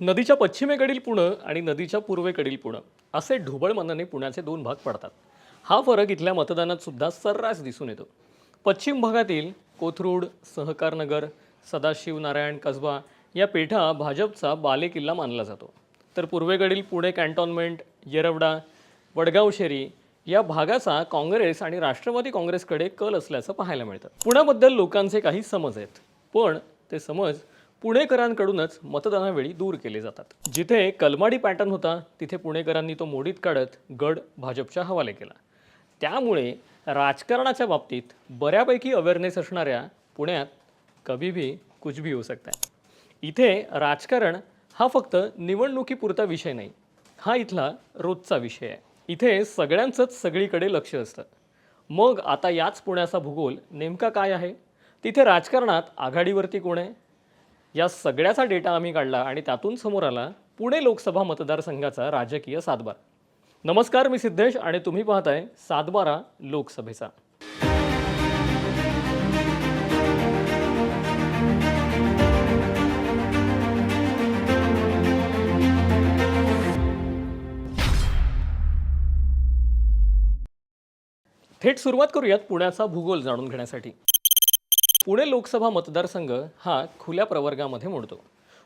नदीच्या पश्चिमेकडील पुणं आणि नदीच्या पूर्वेकडील पुणं. असे ढोबळ मनाने पुण्याचे दोन भाग पडतात. हा फरक इथल्या मतदानात सुद्धा सर्रास दिसून येतो. पश्चिम भागातील कोथरूड सहकारनगर सदाशिव नारायण कसबा या पेठा भाजपचा बालेकिल्ला मानला जातो. तर पूर्वेकडील पुणे कॅन्टॉनमेंट येरवडा वडगावशेरी या भागाचा काँग्रेस आणि राष्ट्रवादी काँग्रेसकडे कल असल्याचं पाहायला मिळतं. पुण्याबद्दल लोकांचे काही समज आहेत. पण ते समज पुणेकरांकडूनच मतदानावेळी दूर केले जातात. जिथे कलमाडी पॅटर्न होता तिथे पुणेकरांनी तो मोडीत काढत गड भाजपच्या हवाले केला. त्यामुळे राजकारणाच्या बाबतीत बऱ्यापैकी अवेअरनेस असणाऱ्या पुण्यात कभी भी कुछ भी होऊ सकता है इथे राजकारण हा फक्त निवडणुकीपुरता विषय नाही हा इथला रोजचा विषय आहे. इथे सगळ्यांचंच सगळीकडे लक्ष असतं. मग आता याच पुण्याचा भूगोल नेमका काय आहे? तिथे राजकारणात आघाडीवरती कोण आहे? या सगळ्याचा डेटा आम्ही काढला आणि त्यातून समोर आला पुणे लोकसभा मतदारसंघाचा राजकीय सातबार. नमस्कार मी सिद्धेश आणि तुम्ही पाहताय सातबारा लोकसभेचा. थेट सुरुवात करूयात पुण्याचा भूगोल जाणून घेण्यासाठी. पुणे लोकसभा मतदारसंघ हा खुल्या प्रवर्गामध्ये मोडतो.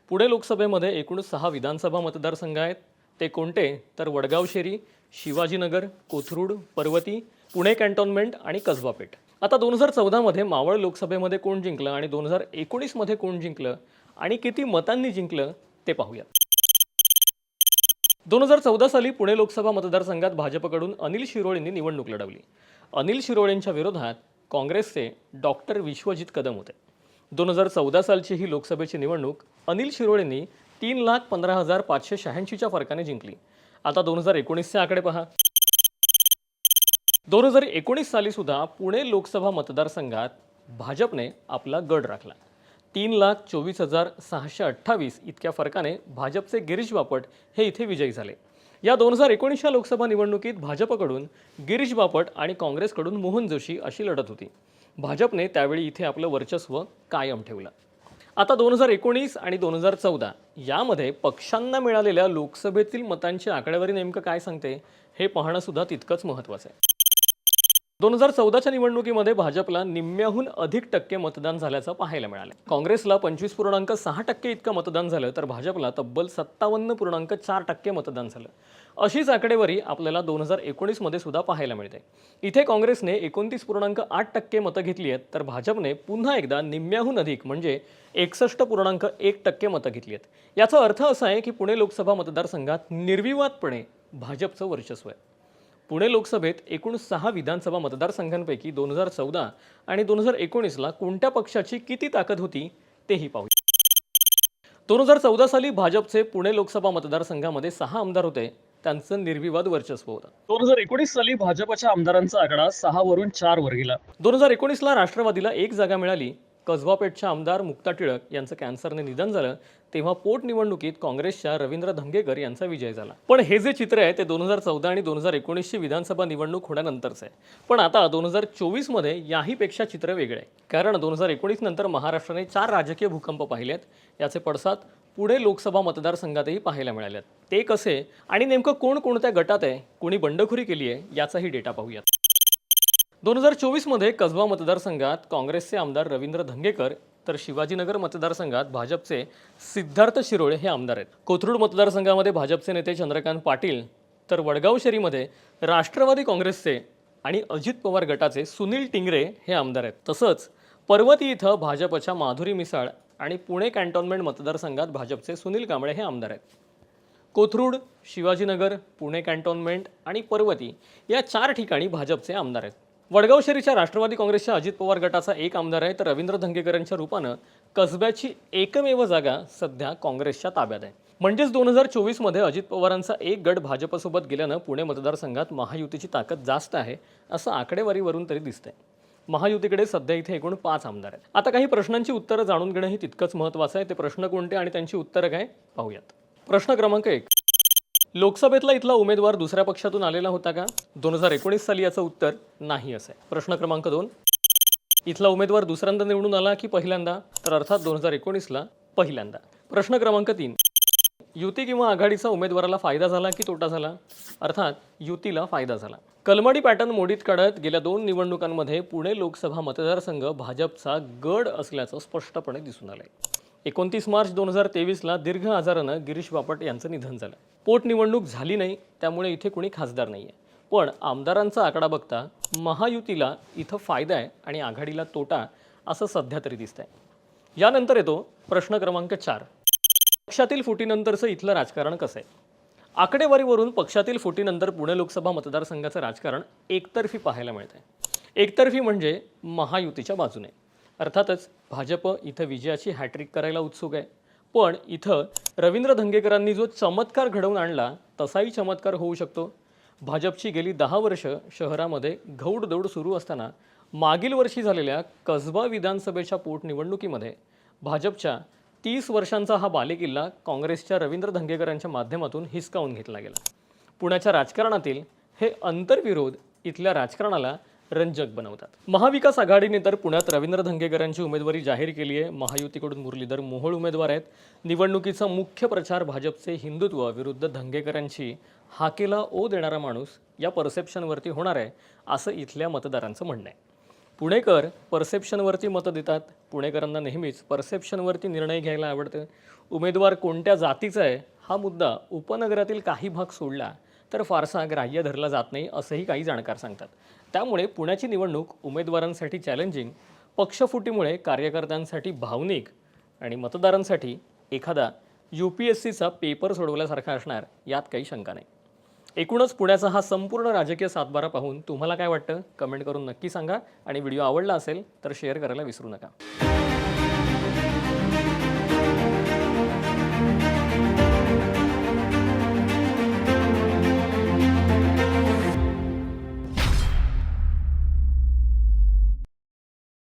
पुणे लोकसभेमध्ये एकूण सहा विधानसभा मतदारसंघ आहेत. ते कोणते? तर वडगाव शेरी शिवाजीनगर कोथरूड पर्वती पुणे कॅन्टोन्मेंट आणि कसबा पेठ आता दोन हजार चौदामध्ये मावळ लोकसभेमध्ये कोण जिंकलं आणि दोन हजार एकोणीसमध्ये कोण जिंकलं आणि किती मतांनी जिंकलं ते पाहूया दोन हजार चौदा साली पुणे लोकसभा मतदारसंघात भाजपकडून अनिल शिरोळेंनी निवडणूक लढवली. अनिल शिरोळेंच्या विरोधात काँग्रेसचे डॉक्टर विश्वजित कदम होते. दोन हजार चौदा सालची ही लोकसभेची निवडणूक अनिल शिरोळेंनी तीन लाख पंधरा हजार पाचशे शहाऐंशीच्या फरकाने जिंकली. आता दोन हजार एकोणीसचे आकडे पहा. दोन हजार एकोणीस साली सुद्धा पुणे लोकसभा मतदारसंघात भाजपने आपला गड राखला. तीन लाख चोवीस हजार सहाशे अठ्ठावीस इतक्या फरकाने भाजपचे गिरीश बापट हे इथे विजयी झाले. या दोन हजार एकोणीसच्या लोकसभा निवडणुकीत भाजपकडून गिरीश बापट आणि काँग्रेसकडून मोहन जोशी अशी लढत होती. भाजपने त्यावेळी इथे आपलं वर्चस्व कायम ठेवलं. आता दोन हजार एकोणीस आणि दोन हजार चौदा यामध्ये पक्षांना मिळालेल्या लोकसभेतील मतांची आकडेवारी नेमकं काय सांगते हे पाहणं सुद्धा तितकंच महत्त्वाचं आहे. दोन हजार चौदाच्या निवडणुकीमध्ये भाजपला निम्म्याहून अधिक टक्के मतदान झाल्याचं पाहायला मिळालं. काँग्रेसला पंचवीस पूर्णांक सहा टक्के इतकं मतदान झालं तर भाजपला तब्बल सत्तावन्न पूर्णांक चार टक्के मतदान झालं. अशीच आकडेवारी आपल्याला दोन हजार एकोणीसमध्ये सुद्धा पाहायला मिळते. इथे काँग्रेसने एकोणतीस पूर्णांक आठ टक्के मतं घेतली आहेत तर भाजपने पुन्हा एकदा निम्म्याहून अधिक म्हणजे एकसष्ट पूर्णांक एक टक्के मतं घेतली आहेत. याचा अर्थ असा आहे की पुणे लोकसभा मतदारसंघात निर्विवादपणे भाजपचं वर्चस्व आहे. पुणे लोकसभेत एकूण सहा विधानसभा मतदारसंघांपैकी दोन हजार चौदा आणि दोन हजार एकोणीसला कोणत्या पक्षाची किती ताकद होती तेही पाहूया दोन हजार चौदा साली भाजपचे पुणे लोकसभा मतदारसंघामध्ये सहा आमदार होते. त्यांचं निर्विवाद वर्चस्व होतं. दोन हजार एकोणीस साली भाजपच्या आमदारांचा आकडा सहा वरून चार वर गेला. दोन हजार एकोणीसला राष्ट्रवादीला एक जागा मिळाली. कसबापेठच्या आमदार मुक्ता टिळक यांचं कॅन्सरने निधन झालं तेव्हा पोटनिवडणुकीत काँग्रेसच्या रवींद्र धंगेकर यांचा विजय झाला. पण हे जे चित्र आहे ते दोन हजार चौदा आणि दोन हजार एकोणीसची विधानसभा निवडणूक होण्यानंतरचं आहे. पण आता दोन हजार चोवीसमध्ये याहीपेक्षा चित्र वेगळे आहे. कारण दोन हजार एकोणीस नंतर महाराष्ट्राने चार राजकीय भूकंप पाहिलेत. याचे पडसाद पुढे लोकसभा मतदारसंघातही पाहायला मिळाल्यात ते कसे आणि नेमकं कोण कोणत्या गटात आहे कोणी बंडखोरी केली आहे याचाही डेटा पाहूयात. दोन हजार चोवीसमध्ये कसबा मतदारसंघात काँग्रेसचे आमदार रवींद्र धंगेकर तर शिवाजीनगर मतदारसंघात भाजपचे सिद्धार्थ शिरोळे हे आमदार आहेत. कोथरूड मतदारसंघामध्ये भाजपचे नेते चंद्रकांत पाटील तर वडगाव शहरीमध्ये राष्ट्रवादी काँग्रेसचे आणि अजित पवार गटाचे सुनील टिंगरे हे आमदार आहेत. तसंच पर्वती इथं भाजपच्या माधुरी मिसाळ आणि पुणे कॅन्टोन्मेंट मतदारसंघात भाजपचे सुनील कांबळे हे आमदार आहेत. कोथरूड शिवाजीनगर पुणे कॅन्टोन्मेंट आणि पर्वती या चार ठिकाणी भाजपचे आमदार आहेत. वडगाव शहरीच्या राष्ट्रवादी काँग्रेसच्या अजित पवार गटाचा एक आमदार आहे तर रवींद्र धंगेकर यांच्या रूपानं कसब्याची एकमेव जागा सध्या काँग्रेसच्या ताब्यात आहे. म्हणजेच दोन हजार चोवीसमध्ये अजित पवारांचा एक गट भाजपसोबत गेल्यानं पुणे मतदारसंघात महायुतीची ताकद जास्त आहे असं आकडेवारीवरून तरी दिसतंय. महायुतीकडे सध्या इथे एकूण पाच आमदार आहेत. आता काही प्रश्नांची उत्तरं जाणून घेणं हे तितकंच महत्त्वाचं आहे. ते प्रश्न कोणते आणि त्यांची उत्तरं काय? पाहूयात. प्रश्न क्रमांक एक. लोकसभेतला इथला उमेदवार दुसऱ्या पक्षातून आलेला होता का? दोन हजार एकोणीस साली याचं उत्तर नाही असं. आहे प्रश्न क्रमांक दोन. इथला उमेदवार दुसऱ्यांदा निवडून आला की पहिल्यांदा? तर अर्थात दोन हजार एकोणीसला पहिल्यांदा. प्रश्न क्रमांक तीन. युती किंवा आघाडीचा उमेदवाराला फायदा झाला की तोटा झाला? अर्थात युतीला फायदा झाला. कलमाडी पॅटर्न मोडीत काढत गेल्या दोन निवडणुकांमध्ये पुणे लोकसभा मतदारसंघ भाजपचा गड असल्याचं स्पष्टपणे दिसून आलंय. एकोणतीस मार्च दोन हजार तेवीसला दीर्घ आजारानं गिरीश बापट यांचं निधन झालं. पोटनिवडणूक झाली नाही त्यामुळे इथे कुणी खासदार नाही आहे पण आमदारांचा आकडा बघता महायुतीला इथं फायदा आहे आणि आघाडीला तोटा असं सध्या तरी दिसतंय. यानंतर येतो प्रश्न क्रमांक चार. पक्षातील फुटीनंतरचं इथलं राजकारण कसं आहे? आकडेवारीवरून पक्षातील फुटीनंतर पुणे लोकसभा मतदारसंघाचं राजकारण एकतर्फी पाहायला मिळतं आहे एकतर्फी म्हणजे महायुतीच्या बाजूने. अर्थातच भाजप इथं विजयाची हॅट्रिक करायला उत्सुक आहे. पण इथं रवींद्र धंगेकरांनी जो चमत्कार घडवून आणला तसाही चमत्कार होऊ शकतो. भाजपची गेली दहा वर्ष शहरामध्ये घौडदौड सुरू असताना मागील वर्षी झालेल्या कसबा विधानसभेच्या पोटनिवडणुकीमध्ये भाजपच्या तीस वर्षांचा हा बालेकिल्ला काँग्रेसच्या रवींद्र धंगेकरांच्या माध्यमातून हिसकावून घेतला गेला. पुण्याच्या राजकारणातील हे अंतर्विरोध इथल्या राजकारणाला रंजक बनवतात. महाविकास आघाडीने तर पुण्यात रवींद्र धंगेकरांची उमेदवारी जाहीर केली आहे. महायुतीकडून मुरलीधर मोहोळ उमेदवार आहेत. निवडणुकीचा मुख्य प्रचार भाजपचे हिंदुत्व विरुद्ध धंगेकरांची हाकेला ओ देणारा माणूस या परसेप्शनवरती होणार आहे असं इथल्या मतदारांचं म्हणणं आहे. पुणेकर परसेप्शनवरती मतं देतात. पुणेकरांना नेहमीच परसेप्शनवरती निर्णय घ्यायला आवडतं. उमेदवार कोणत्या जातीचा आहे हा मुद्दा उपनगरातील काही भाग सोडला तर फारसा ग्राह्य धरला जात नाही असंही काही जाणकार सांगतात. त्यामुळे पुण्याची निवडणूक उमेदवारांसाठी चॅलेंजिंग पक्षफुटीमुळे कार्यकर्त्यांसाठी भावनिक आणि मतदारांसाठी एखादा यू पी एस सीचा पेपर सोडवल्यासारखा असणार यात काही शंका नाही. एकूणच पुण्याचा हा संपूर्ण राजकीय सातबारा पाहून तुम्हाला काय वाटतं? कमेंट करून नक्की सांगा आणि व्हिडिओ आवडला असेल तर शेअर करायला विसरू नका.